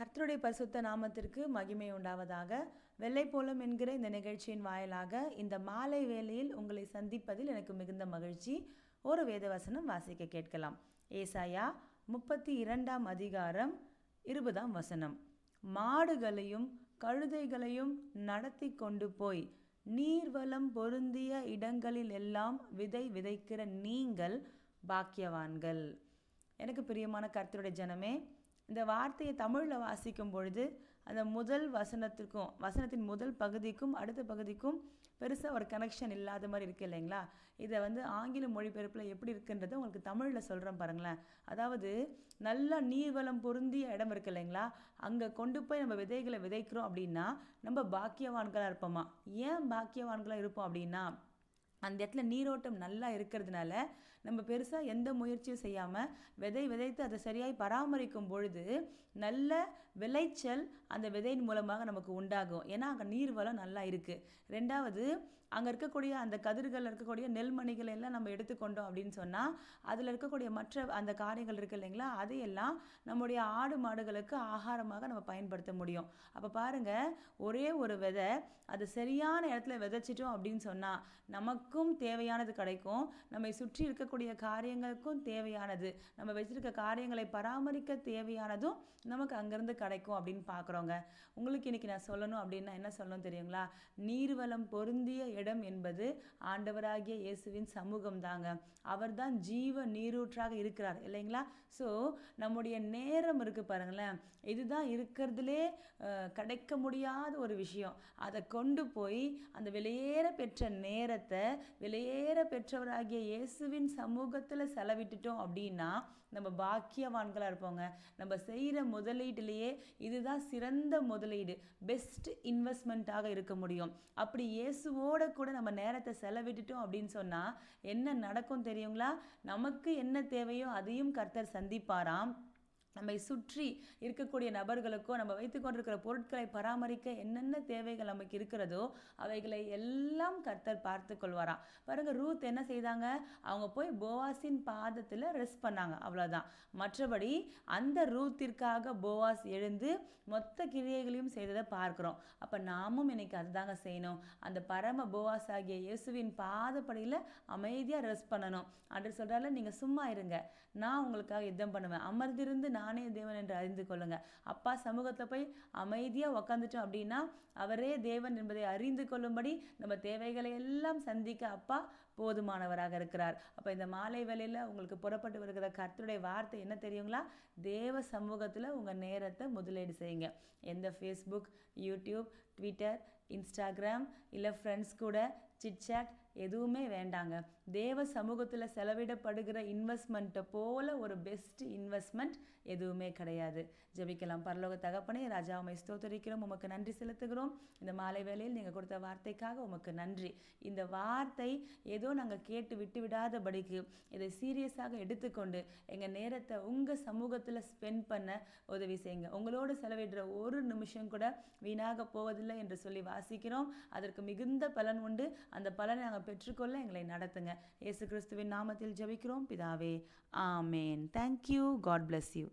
கர்த்தருடைய பரிசுத்த நாமத்திற்கு மகிமை உண்டாவதாக. வெள்ளைப்போலம் என்கிற இந்த நிகழ்ச்சியின் வாயிலாக இந்த மாலை வேளையில் உங்களை சந்திப்பதில் எனக்கு மிகுந்த மகிழ்ச்சி. ஒரு வேதவசனம் வாசிக்க கேட்கலாம். ஏசாயா முப்பத்தி இரண்டாம் அதிகாரம் இருபதாம் வசனம். மாடுகளையும் கழுதைகளையும் நடத்தி கொண்டு போய் நீர்வளம் பொருந்திய இடங்களில் எல்லாம் விதை விதைக்கிற நீங்கள் பாக்கியவான்கள். எனக்கு பிரியமான கர்த்தருடைய ஜனமே இந்த வார்த்தையை தமிழில் வாசிக்கும் பொழுது அந்த முதல் வசனத்திற்கும் வசனத்தின் முதல் பகுதிக்கும் அடுத்த பகுதிக்கும் பெருசாக ஒரு கனெக்ஷன் இல்லாத மாதிரி இருக்கு இல்லைங்களா? இதை வந்து ஆங்கில மொழிபெயர்ப்பில் எப்படி இருக்குன்றதை உங்களுக்கு தமிழில் சொல்கிறேன் பாருங்களேன். அதாவது நல்லா நீர்வளம் பொருந்திய இடம் இருக்கு இல்லைங்களா? அங்கே கொண்டு போய் நம்ம விதைகளை விதைக்கிறோம் அப்படின்னா நம்ம பாக்கியவான்களாக இருப்போமா? ஏன் பாக்கியவான்களாக இருப்போம் அப்படின்னா அந்த இடத்துல நீரோட்டம் நல்லா இருக்கிறதுனால நம்ம பெருசாக எந்த முயற்சியும் செய்யாமல் விதை விதைத்து அதை சரியாய் பராமரிக்கும் பொழுது நல்ல விளைச்சல் அந்த விதையின் மூலமாக நமக்கு உண்டாகும். ஏன்னா அங்கே நீர் வளம் நல்லா இருக்குது ரெண்டாவது அங்கே இருக்கக்கூடிய அந்த கதிர்கள் இருக்கக்கூடிய நெல்மணிகளை எல்லாம் நம்ம எடுத்துக்கொண்டோம் அப்படின்னு சொன்னால் அதில் இருக்கக்கூடிய மற்ற அந்த காரியங்கள் இருக்குது இல்லைங்களா அதையெல்லாம் நம்முடைய ஆடு மாடுகளுக்கு ஆகாரமாக நம்ம பயன்படுத்த முடியும். அப்போ பாருங்கள் ஒரே ஒரு விதை அது சரியான இடத்துல விதைச்சிட்டோம் அப்படின்னு சொன்னால் நமக்கு நமக்கும் தேவையானது கிடைக்கும். நம்மை சுற்றி இருக்கக்கூடிய காரியங்களுக்கும் தேவையானது. நம்ம வச்சுருக்க காரியங்களை பராமரிக்க தேவையானதும் நமக்கு அங்கேருந்து கிடைக்கும் அப்படின்னு பார்க்குறோங்க. உங்களுக்கு இன்றைக்கி நான் சொல்லணும் அப்படின்னா என்ன சொல்லணும் தெரியுங்களா? நீர்வளம் பொருந்திய இடம் என்பது ஆண்டவராகிய இயேசுவின் சமூகம் தாங்க. அவர் தான் ஜீவ நீரூற்றாக இருக்கிறார் இல்லைங்களா? ஸோ நம்முடைய நேரம் இருக்குது பாருங்களேன். இதுதான் இருக்கிறதுலே கிடைக்க முடியாத ஒரு விஷயம். அதை கொண்டு போய் அந்த வெளியேற பெற்ற நேரத்தை விலையேற பெற்றவராகிய இயேசுவின் சமூகத்தில் செலவிட்டுட்டோம் அப்படின்னா நம்ம பாக்கியவான்களாக இருப்போங்க. நம்ம செய்கிற முதலீட்டிலேயே இதுதான் சிறந்த முதலீடு பெஸ்ட் இன்வெஸ்ட்மெண்ட்டாக இருக்க முடியும். அப்படி இயேசுவோட கூட நம்ம நேரத்தை செலவிட்டுட்டோம் அப்படின்னு சொன்னால் என்ன நடக்கும் தெரியுங்களா? நமக்கு என்ன தேவையோ அதையும் கர்த்தர் சந்திப்பாராம். நம்மை சுற்றி இருக்கக்கூடிய நபர்களுக்கோ நம்ம வைத்து கொண்டிருக்கிற பொருட்களை பராமரிக்க என்னென்ன தேவைகள் நமக்கு இருக்கிறதோ அவைகளை எல்லாம் கர்த்தர் பார்த்து கொள்வாராம். பாருங்க ரூத் என்ன செய்தாங்க? அவங்க போய் போவாஸின் பாதத்தில் ரெஸ்ட் பண்ணாங்க அவ்வளோதான் மற்றபடி அந்த ரூத்திற்காக போவாஸ் எழுந்து மொத்த கிரியைகளையும் செய்ததை பார்க்குறோம். அப்போ நாமும் இன்னைக்கு அதுதாங்க செய்யணும். அந்த பரம போவாஸ் ஆகிய இயேசுவின் பாதப்படியில் அமைதியாக ரெஸ்ட் பண்ணணும். அன்று சொல்கிறால நீங்கள் சும்மா இருங்க. நான் உங்களுக்காக யுத்தம் பண்ணுவேன். அமர்ந்திருந்து நானே தேவன் என்று அறிந்து கொள்ளுங்கள் அப்பா சமூகத்தில் போய் அமைதியாக உக்காந்துட்டோம் அப்படின்னா அவரே தேவன் என்பதை அறிந்து கொள்ளும்படி நம்ம தேவைகளை எல்லாம் சந்திக்க அப்பா போதுமானவராக இருக்கிறார். அப்போ இந்த மாலை வேலையில் உங்களுக்கு புறப்பட்டு வருகிற கர்த்தருடைய வார்த்தை என்ன தெரியுங்களா? தேவ சமூகத்தில் உங்கள் நேரத்தை முதலீடு செய்யுங்க. எந்த ஃபேஸ்புக் யூடியூப் ட்விட்டர் இன்ஸ்டாகிராம் இல்லை ஃப்ரெண்ட்ஸ் கூட சிட்சாட் எதுவுமே வேண்டாங்க. தேவ சமூகத்தில் செலவிடப்படுகிற இன்வெஸ்ட்மெண்ட்டை போல ஒரு பெஸ்ட் இன்வெஸ்ட்மெண்ட் எதுவுமே கிடையாது. ஜபிக்கலாம். பரலோக தகப்பனே ராஜா உமை ஸ்தோத்தரிக்கிறோம். உமக்கு நன்றி செலுத்துகிறோம். இந்த மாலை வேளையில் நீங்கள் கொடுத்த வார்த்தைக்காக உமக்கு நன்றி. இந்த வார்த்தை ஏதோ நாங்கள் கேட்டு விட்டு விடாதபடிக்கு இதை சீரியஸாக எடுத்துக்கொண்டு எங்கள் நேரத்தை உங்கள் சமூகத்தில் ஸ்பெண்ட் பண்ண உதவி செய்யுங்க. உங்களோடு செலவிடுற ஒரு நிமிஷம் கூட வீணாக போவதில்லை என்று சொல்லி வாசிக்கிறோம். அதற்கு மிகுந்த பலன் உண்டு. அந்த பலனை நாங்கள் பெற்றுக்கொள்ள எங்களை நடத்துங்க. இயேசு கிறிஸ்துவின் நாமத்தில் ஜபிக்கிறோம். பிதாவே ஆமேன். Thank you God bless you